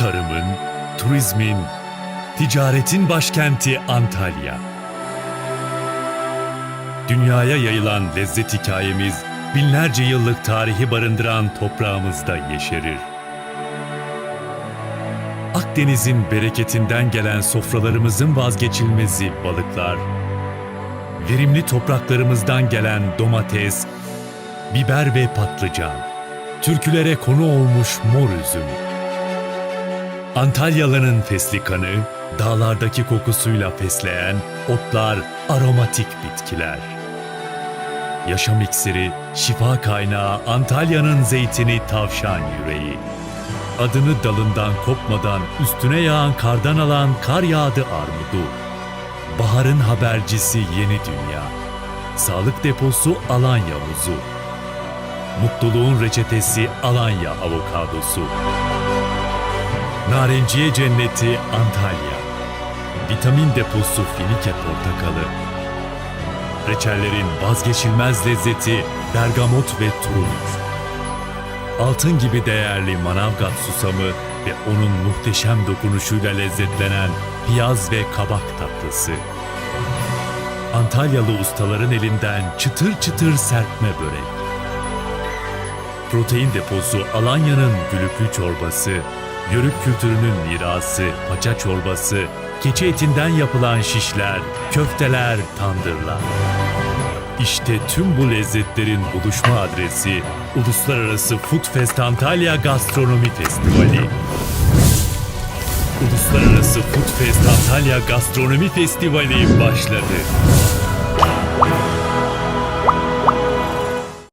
Tarımın, turizmin, ticaretin başkenti Antalya. Dünyaya yayılan lezzet hikayemiz binlerce yıllık tarihi barındıran toprağımızda yeşerir. Akdeniz'in bereketinden gelen sofralarımızın vazgeçilmezi balıklar, verimli topraklarımızdan gelen domates, biber ve patlıcan, türkülere konu olmuş mor üzüm. Antalyalı'nın fesli kanı, dağlardaki kokusuyla fesleğen otlar, aromatik bitkiler. Yaşam iksiri, şifa kaynağı Antalya'nın zeytini tavşan yüreği. Adını dalından kopmadan üstüne yağan kardan alan kar yağdı armudu. Baharın habercisi yeni dünya. Sağlık deposu Alanya muzu. Mutluluğun reçetesi Alanya avokadosu. Narenciye cenneti Antalya. Vitamin deposu Finike portakalı. Reçellerin vazgeçilmez lezzeti bergamot ve turunç. Altın gibi değerli Manavgat susamı ve onun muhteşem dokunuşuyla lezzetlenen piyaz ve kabak tatlısı. Antalyalı ustaların elinden çıtır çıtır serpme börek. Protein deposu Alanya'nın gülüklü çorbası, Yörük kültürünün mirası, paça çorbası, keçi etinden yapılan şişler, köfteler, tandırlar. İşte tüm bu lezzetlerin buluşma adresi Uluslararası Food Fest Antalya Gastronomi Festivali. Uluslararası Food Fest Antalya Gastronomi Festivali başladı.